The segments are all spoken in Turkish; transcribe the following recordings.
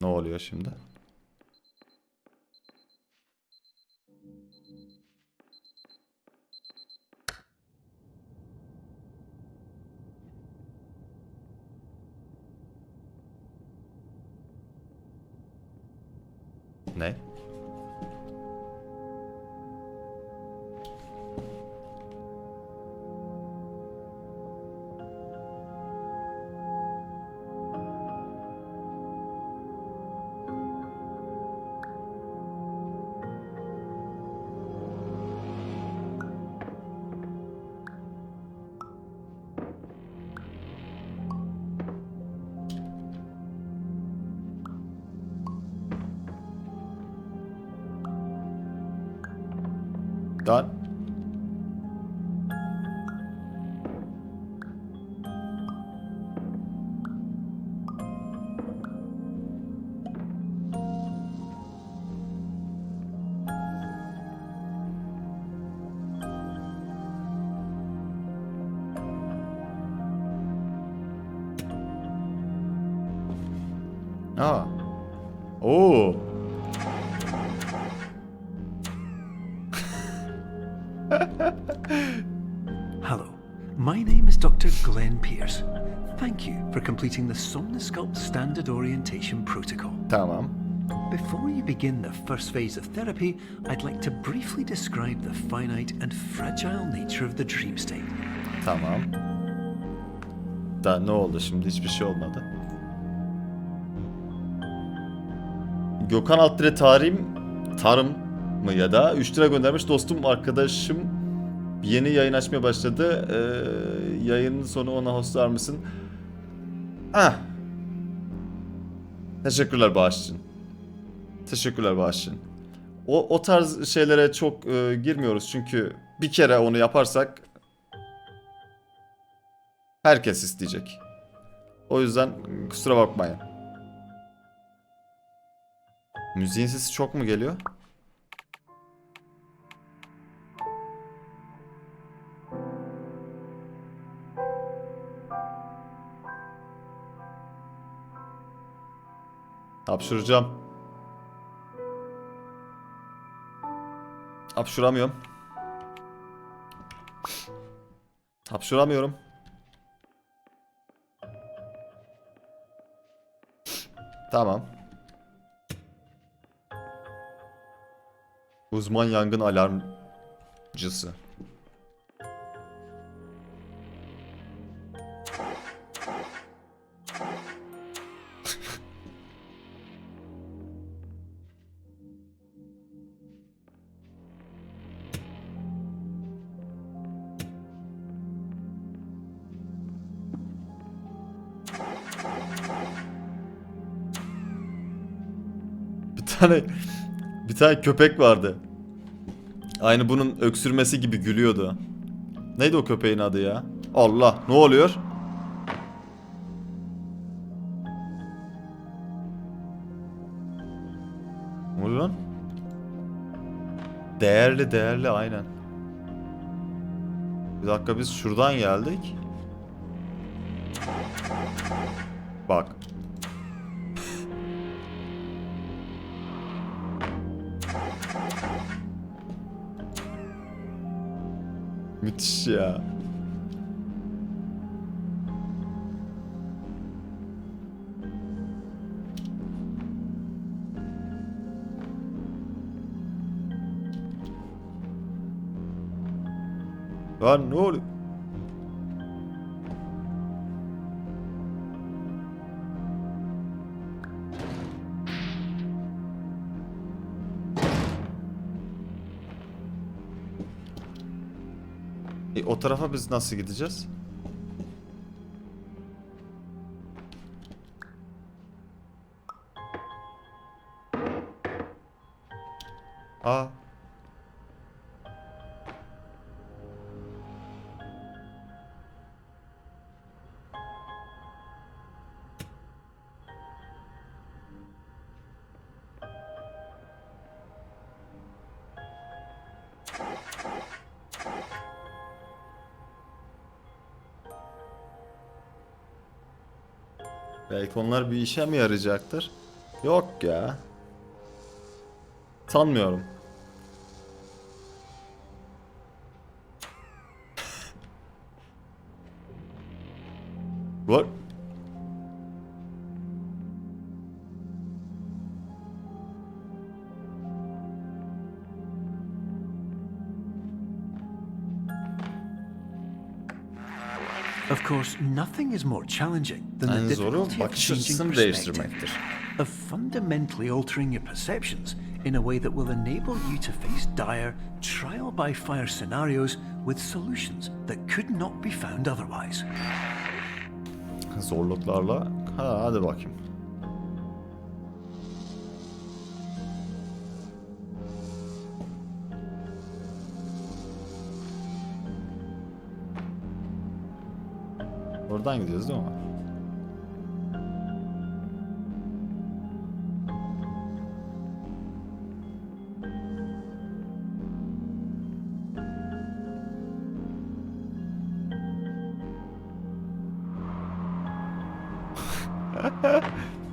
Ne oluyor şimdi? My name is Dr. Glenn Pierce. Thank you for completing the Somnosculpt Standard Orientation Protocol. Tamam. Before you begin the first phase of therapy, I'd like to briefly describe the finite and fragile nature of the dream state. Tamam. Da ne oldu şimdi? Hiçbir şey olmadı. Gökhan tarihim tarım mı ya da 3 lira göndermiş dostum arkadaşım yeni yayın açmaya başladı. Ee, yayının sonu ona hostlar mısın? Ah. Teşekkürler bağışçın. Teşekkürler bağışçın. O, o tarz şeylere çok e, girmiyoruz çünkü bir kere onu yaparsak Herkes isteyecek. O yüzden kusura bakmayın. Müziğin sesi çok mu geliyor? Hapşuracağım. Hapşuramıyorum. Hapşuramıyorum. Tamam. Uzman yangın alarmcısı. Tane bir tane köpek vardı. Aynı bunun öksürmesi gibi gülüyordu. Neydi o köpeğin adı ya? Allah, ne oluyor? Ne oluyor lan? Değerli değerli aynen. Bir dakika biz şuradan geldik. Bak. Müthiş ya. Lan ne oluyor? O tarafa biz nasıl gideceğiz? Belki onlar bir işe mi yarayacaktır? Yok ya. Sanmıyorum. Of course, nothing is more challenging than the difficulty of changing perspective, of fundamentally altering your perceptions in a way that will enable you to face dire, trial by fire scenarios with solutions that could not be found otherwise. Zorluklarla. Ha hadi bakayım. Oradan gidiyoruz değil mi?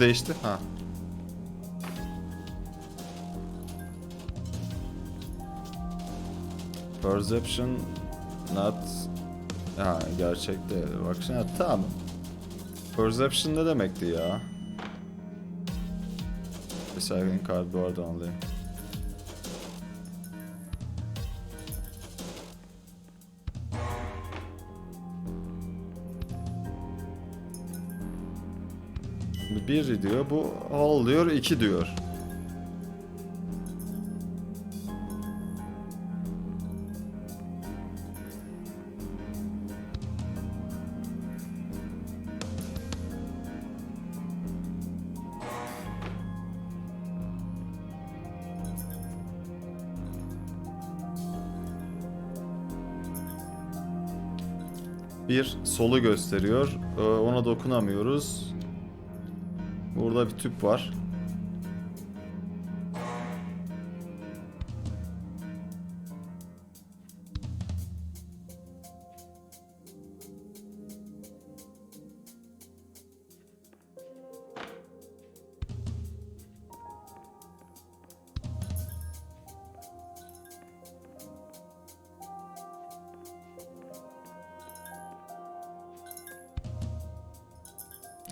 Değişti? Ha. Perception not ha gerçek değil. Bak şimdi tamam. Perception ne demekti ya? Recycling card bu arada anlayayım. 1 diyor. Bu all diyor 2 diyor. bir solu gösteriyor. Ee, ona dokunamıyoruz. Burada bir tüp var.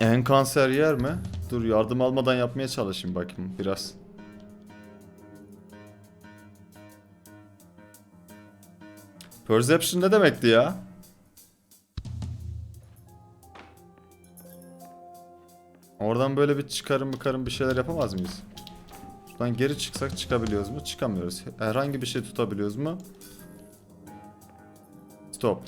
En kanser yer mi? Dur yardım almadan yapmaya çalışayım bakayım biraz. Perception ne demekti ya? Oradan böyle bir çıkarım bıkarım bir şeyler yapamaz mıyız? Şuradan geri çıksak çıkabiliyoruz mu? Çıkamıyoruz. Herhangi bir şey tutabiliyoruz mu? Stop.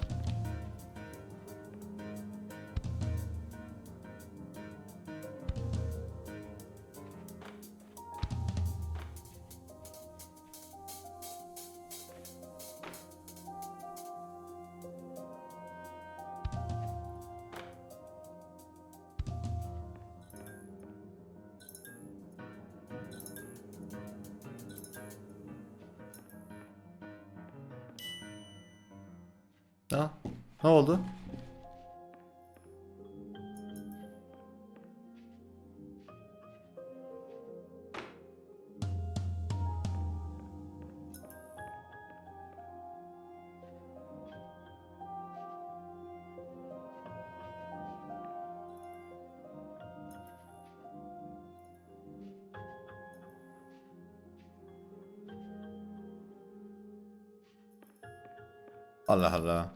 Allah Allah.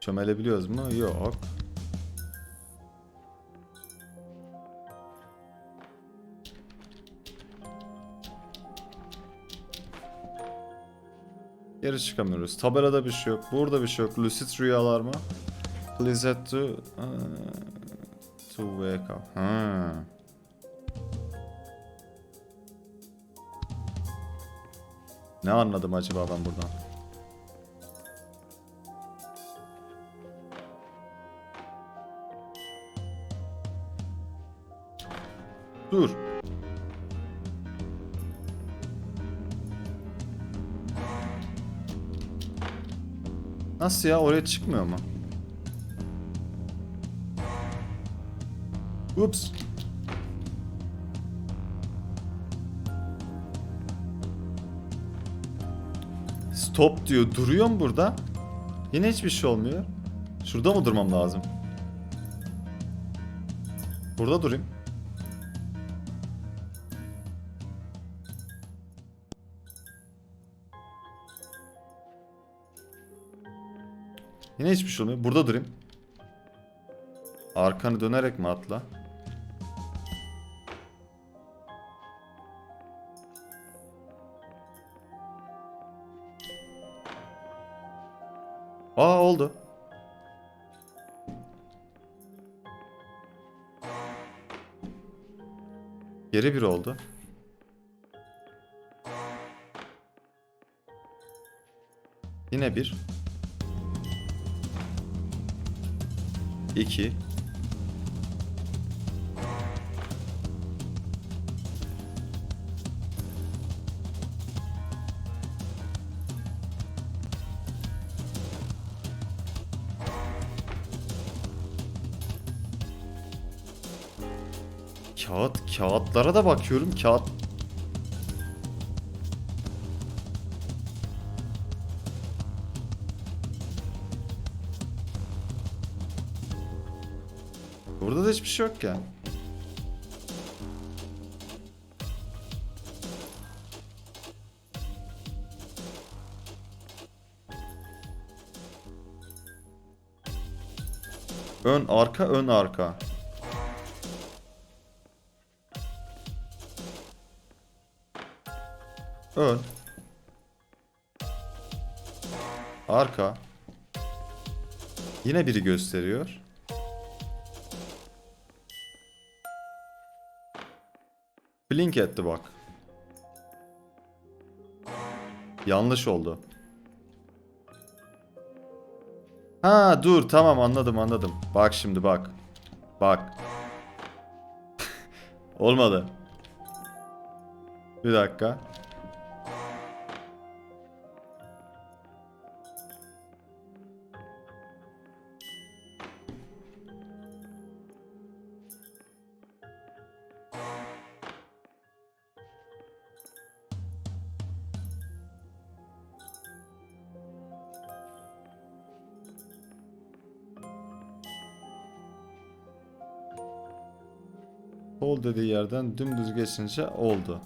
Çömelebiliyoruz mu? Yok. Geri çıkamıyoruz. Tabelada bir şey yok. Burada bir şey yok. Lucid rüyalar mı? Please head to... Uh, to wake up. Ha. Ne anladım acaba ben buradan? Dur. Nasıl ya? Oraya çıkmıyor mu? Ups. Stop diyor. Duruyor mu burada? Yine hiçbir şey olmuyor. Şurada mı durmam lazım? Burada durayım. Yine hiçbir şey olmuyor. Burada durayım. Arkanı dönerek mi atla? Aa oldu. Geri bir oldu. Yine bir. İki. Kağıt, kağıtlara da bakıyorum. Kağıt Burada da hiçbir şey yok ya. Ön arka ön arka. Ön. Arka. Yine biri gösteriyor. Blink etti bak. Yanlış oldu. Ha dur tamam anladım anladım. Bak şimdi bak. Bak. Olmadı. Bir dakika. Dediği yerden dümdüz geçince oldu.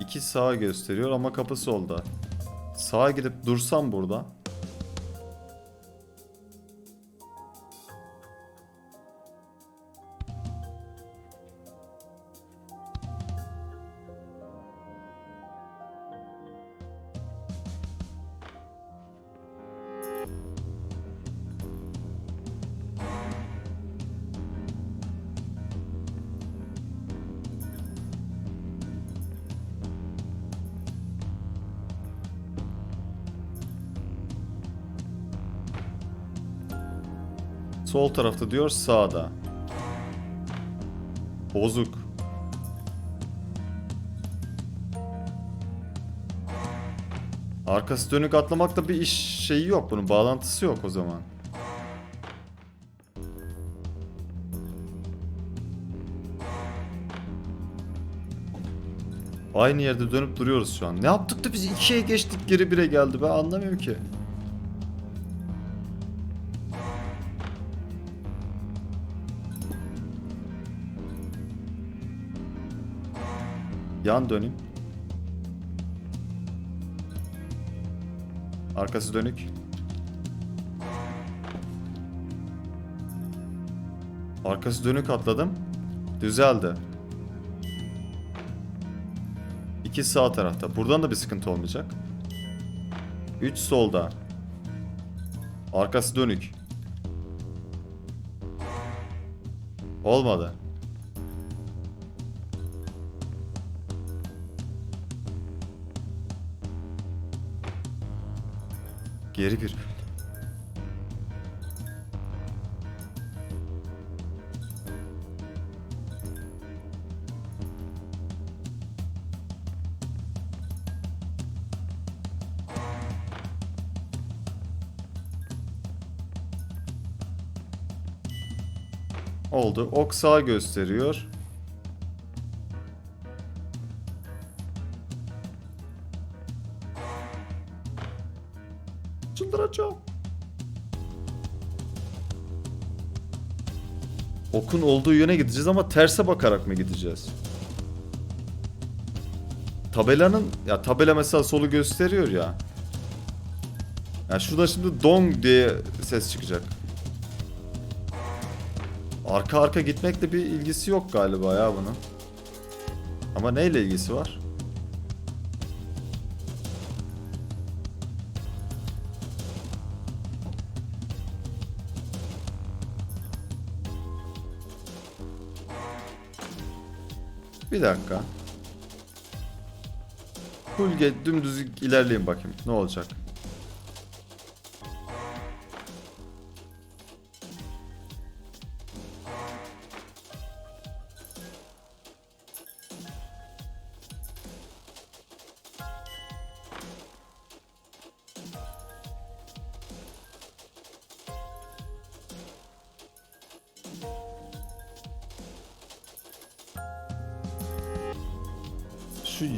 İki sağa gösteriyor ama kapı solda. Sağa gidip dursam burada. Tarafta diyor sağda. Bozuk. Arkası dönük atlamakta bir iş şeyi yok bunun bağlantısı yok o zaman. Aynı yerde dönüp duruyoruz şu an. Ne yaptık da biz ikiye geçtik geri bire geldi ben anlamıyorum ki. Yan döneyim. Arkası dönük. Arkası dönük atladım. Düzeldi. İki sağ tarafta. Buradan da bir sıkıntı olmayacak. Üç solda. Arkası dönük. Olmadı. Geri bir. Oldu. Ok sağ gösteriyor. Okun olduğu yöne gideceğiz ama terse bakarak mı gideceğiz? Tabelanın ya tabela mesela solu gösteriyor ya. Ya şurada şimdi dong diye ses çıkacak. Arka arka gitmekle bir ilgisi yok galiba ya bunun. Ama neyle ilgisi var? Bir dakika. Full ge- dümdüz ilerleyin bakayım. Ne olacak?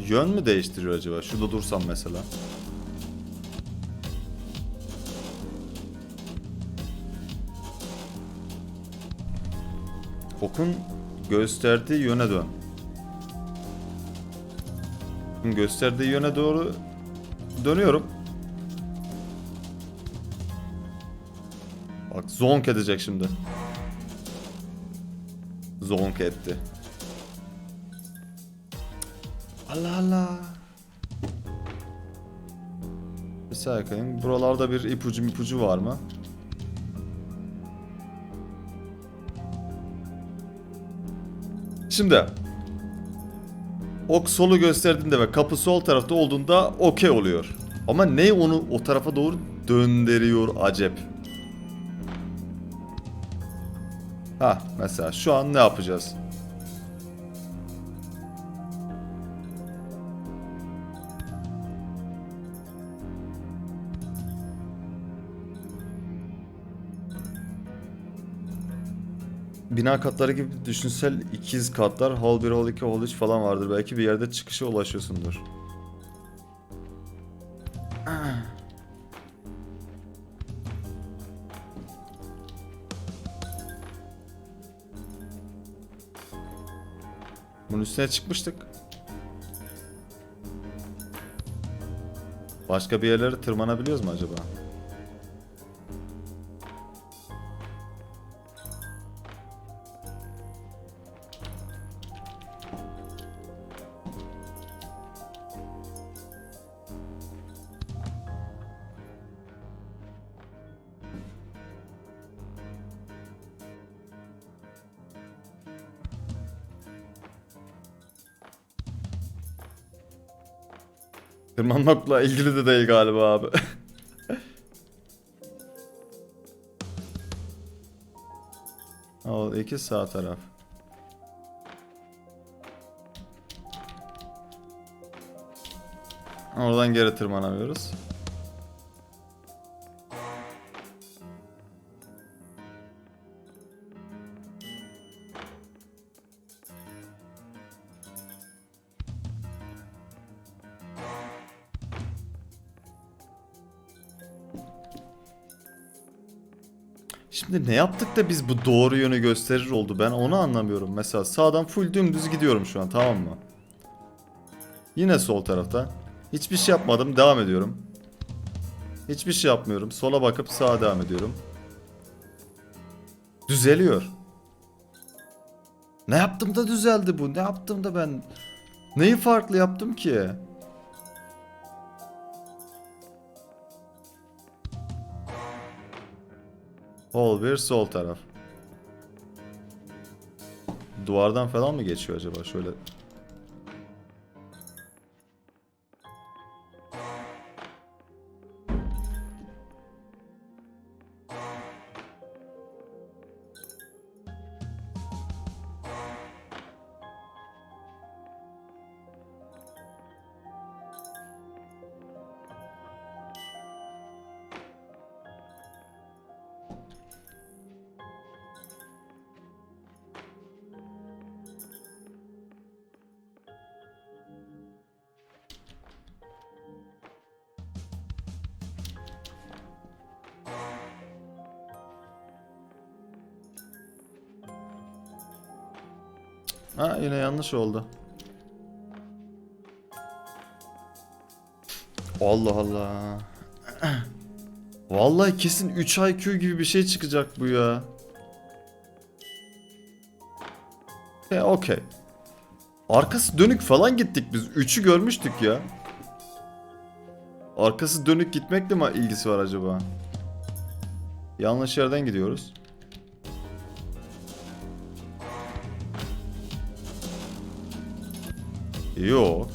Yön mü değiştiriyor acaba? Şurada dursam mesela. Okun gösterdiği yöne dön. Okun gösterdiği yöne doğru dönüyorum. Bak zonk edecek şimdi. Zonk etti. Allah Allah. Bir bakayım. Buralarda bir ipucu ipucu var mı? Şimdi ok solu gösterdiğinde ve kapı sol tarafta olduğunda okey oluyor. Ama ne onu o tarafa doğru döndürüyor acep. Ha mesela şu an ne yapacağız? Bina katları gibi düşünsel ikiz katlar hall 1, hall 2, hall 3 falan vardır. Belki bir yerde çıkışa ulaşıyorsundur. Bunun üstüne çıkmıştık. Başka bir yerlere tırmanabiliyoruz mu acaba? Tırmanmakla ilgili de değil galiba abi. O iki sağ taraf. Oradan geri tırmanamıyoruz. Şimdi ne yaptık da biz bu doğru yönü gösterir oldu ben onu anlamıyorum. Mesela sağdan full dümdüz gidiyorum şu an tamam mı? Yine sol tarafta. Hiçbir şey yapmadım devam ediyorum. Hiçbir şey yapmıyorum. Sola bakıp sağa devam ediyorum. Düzeliyor. Ne yaptım da düzeldi bu? Ne yaptım da ben... Neyi farklı yaptım ki? Sol bir sol taraf. Duvardan falan mı geçiyor acaba? Şöyle Ha yine yanlış oldu. Allah Allah. Vallahi kesin 3 IQ gibi bir şey çıkacak bu ya. E okey. Arkası dönük falan gittik biz. 3'ü görmüştük ya. Arkası dönük gitmekle mi ilgisi var acaba? Yanlış yerden gidiyoruz. Yok.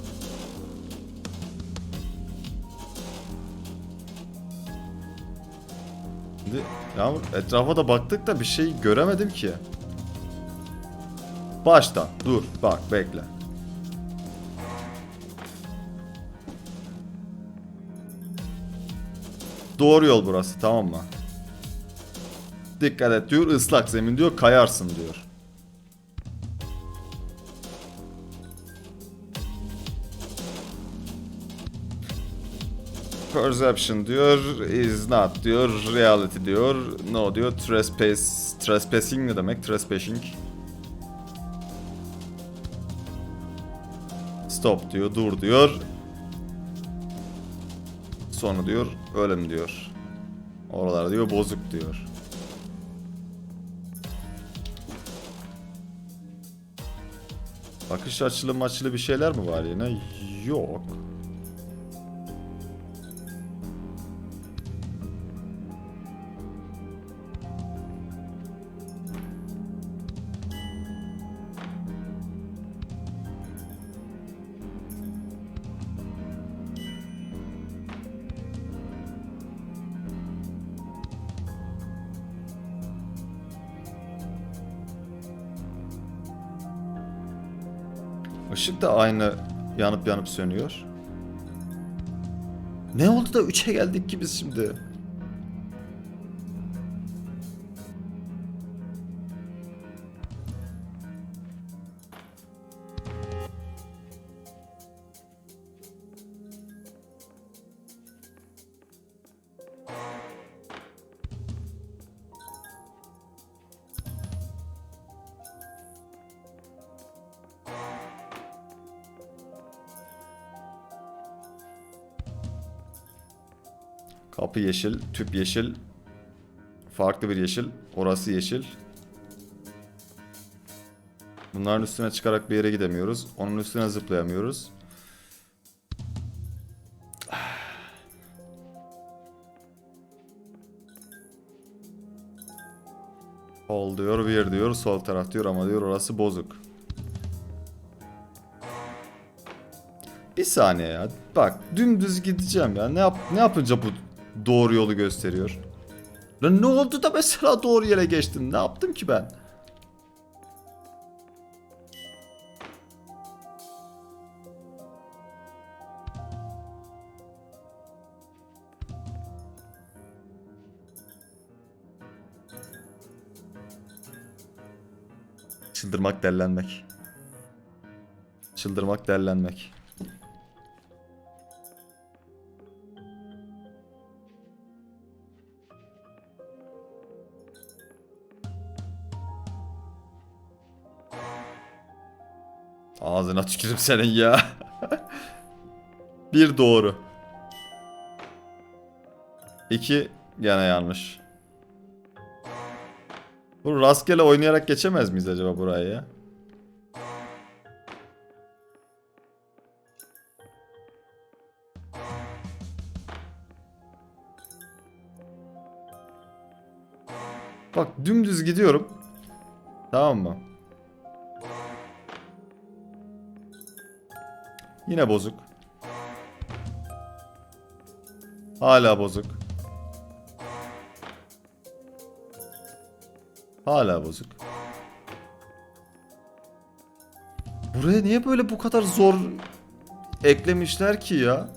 Şimdi Yağmur etrafa da baktık da bir şey göremedim ki. Baştan dur bak bekle. Doğru yol burası tamam mı? Dikkat et diyor ıslak zemin diyor kayarsın diyor. Perception diyor, is not diyor, reality diyor, no diyor, trespass, trespassing ne demek, trespassing. Stop diyor, dur diyor. Sonra diyor, ölüm diyor. Oralar diyor, bozuk diyor. Bakış açılı maçlı bir şeyler mi var yine? Yok. Işık da aynı yanıp yanıp sönüyor. Ne oldu da 3'e geldik ki biz şimdi? Kapı yeşil, tüp yeşil. Farklı bir yeşil. Orası yeşil. Bunların üstüne çıkarak bir yere gidemiyoruz. Onun üstüne zıplayamıyoruz. Sol diyor, bir diyor, sol taraf diyor ama diyor orası bozuk. Bir saniye ya. Bak dümdüz gideceğim ya. Ne yap ne yapınca bu doğru yolu gösteriyor? Lan ne oldu da mesela doğru yere geçtim? Ne yaptım ki ben? Çıldırmak, dellenmek. Çıldırmak, dellenmek. Ağzına tükürüm senin ya. Bir doğru. İki gene yanlış. Bu rastgele oynayarak geçemez miyiz acaba burayı ya? Bak dümdüz gidiyorum. Tamam mı? Yine bozuk. Hala bozuk. Hala bozuk. Buraya niye böyle bu kadar zor eklemişler ki ya?